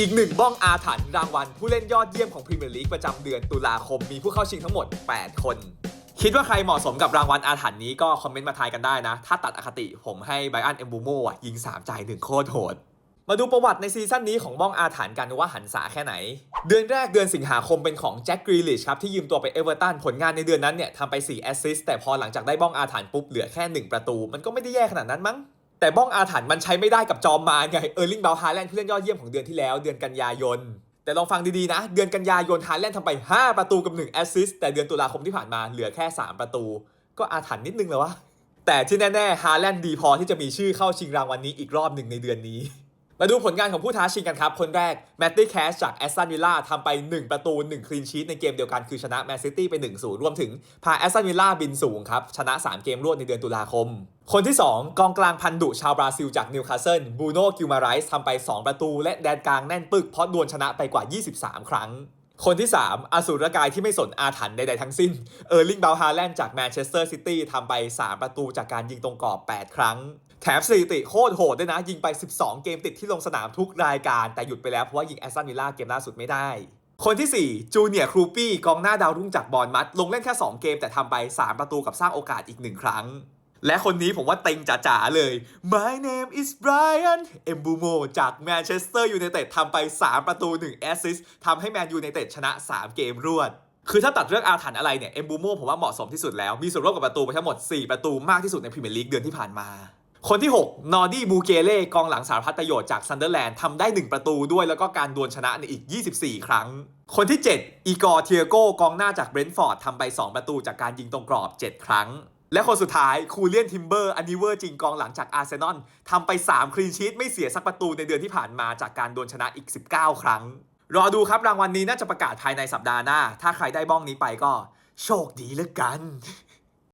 อีกหนึ่งบ้องอาถรรพ์รางวัลผู้เล่นยอดเยี่ยมของพรีเมียร์ลีกประจำเดือนตุลาคมมีผู้เข้าชิงทั้งหมด 8 คน คิดว่าใครเหมาะสมกับรางวัลอาถรรพ์นี้ก็คอมเมนต์มาทายกันได้นะ ถ้าตัดอคติผมให้ไบอันเอมบูโม่ยิง 3 จ่ายหนึ่งโคตรโหดมาดูประวัติในซีซั่นนี้ของบ้องอาถรรพ์กันว่าหันษาแค่ไหน เดือนแรกเดือนสิงหาคมเป็นของแจ็คกรีลิชครับที่ยืมตัวไปเอเวอร์ตันผลงานในเดือนนั้นเนี่ยทำไป4แอสซิสต์แต่พอหลังจากได้บ้องอาถรรพ์ปุ๊บเหลือแค่ 1 ประตู มันก็ไม่ได้แย่ขนาดนั้นมั้ง แต่บ้องอาถรรพ์มันใช้ไม่ได้กับจอมมารไง เออร์ลิงเบลฮาแลนด์ผู้เล่นยอดเยี่ยมของเดือนที่แล้ว เดือนกันยายน แต่ลองฟังดี ๆ นะ เดือนกันยายนฮาแลนด์ทำไป 5 ประตูกับ1แอสซิสต์แต่เดือนตุลาคมที่ผ่านมาเหลือแค่ 3 ประตู ก็อาถรรพ์นิดนึงเลยวะแต่ที่แน่ๆฮาแลนด์ดีพอที่จะมีชื่อเข้าชิงรางวัลนี้อีกรอบหนึ่งในเดือนนี้ มาดูผลงานของผู้ท้าชิงกันครับ คนแรกแมตตี้แคชจากแอสตันวิลล่าทำไป 1 ประตู 1 คลีนชีตในเกมเดียวกันคือชนะแมนซิตี้ไป 1-0 รวมถึง พาแอสตันวิลล่าบินสูงครับ ชนะ 3 เกมรวดในเดือนตุลาคม คนที่ 2 กองกลางพันดุชาวบราซิลจากนิวคาสเซิลบูโน่กิลมาไรส์ทำไป 2 ประตู และแดนกลางแน่นปึกเพราะดวลชนะไปกว่า 23 ครั้ง คนที่ 3 อสูรกายที่ไม่สนอาถรรพ์ใดๆทั้งสิ้น เออร์ลิงเบลฮาแลนด์จากแมนเชสเตอร์ซิตี้ทำไป 3 ประตูจากการยิงตรงกรอบ 8 ครั้ง แถมสถิติโคตรโหดด้วยนะ ยิงไป 12 เกมติดที่ลงสนามทุกรายการ แต่หยุดไปแล้วเพราะว่ายิงแอสตันวิลล่าเกมล่าสุดไม่ได้ คนที่ 4 จูเนียร์ครูปี้กองหน้าดาวรุ่งจากบอลมัด ลงเล่นแค่ 2 เกมแต่ทำไป 3 ประตูกับสร้างโอกาสอีก 1 ครั้ง และคนนี้ผมว่าเต็งจ๋าๆเลย My name is Brian e m b u m o จากแมนเชสเตอร์ยูไนเต็ดทำไป 3 ประตู 1 แอสซิสต์ทำให้แมนยูไนเต็ดชนะ 3 เกมรวด คือถ้าตัดเรื่องอาถรรพ์อะไรเนี่ย เอมบูโมผมว่าเหมาะสมที่สุดแล้ว มีส่วนร่วมกับประตูไปทั้งหมด 4 ประตูมากที่สุดในพรีเมียร์ลีกเดือนที่ผ่านมา คนที่ 6 นอร์ดี้บูเกเล่กองหลังสารพัดประโยชน์จากซันเดอร์แลนด์ทำได้ 1 ประตูด้วยแล้วก็การดวลชนะในอีก 24 ครั้ง คนที่ 7 อีกอร์เทียโกกองหน้าจากเบรนท์ฟอร์ดทำไป 2 ประตูจากการยิงตรงกรอบ 7 ครั้ง และคนสุดท้ายคูเลียนทิมเบอร์อันนี้เวอร์จริงกองหลังจากอาร์เซนอลทำไป 3 คลีนชีตไม่เสียสักประตูในเดือนที่ผ่านมาจากการโดนชนะอีก 19 ครั้ง รอดูครับรางวัลนี้น่าจะประกาศภายในสัปดาห์หน้า ถ้าใครได้บ้องนี้ไปก็ โชคดีเหลือกัน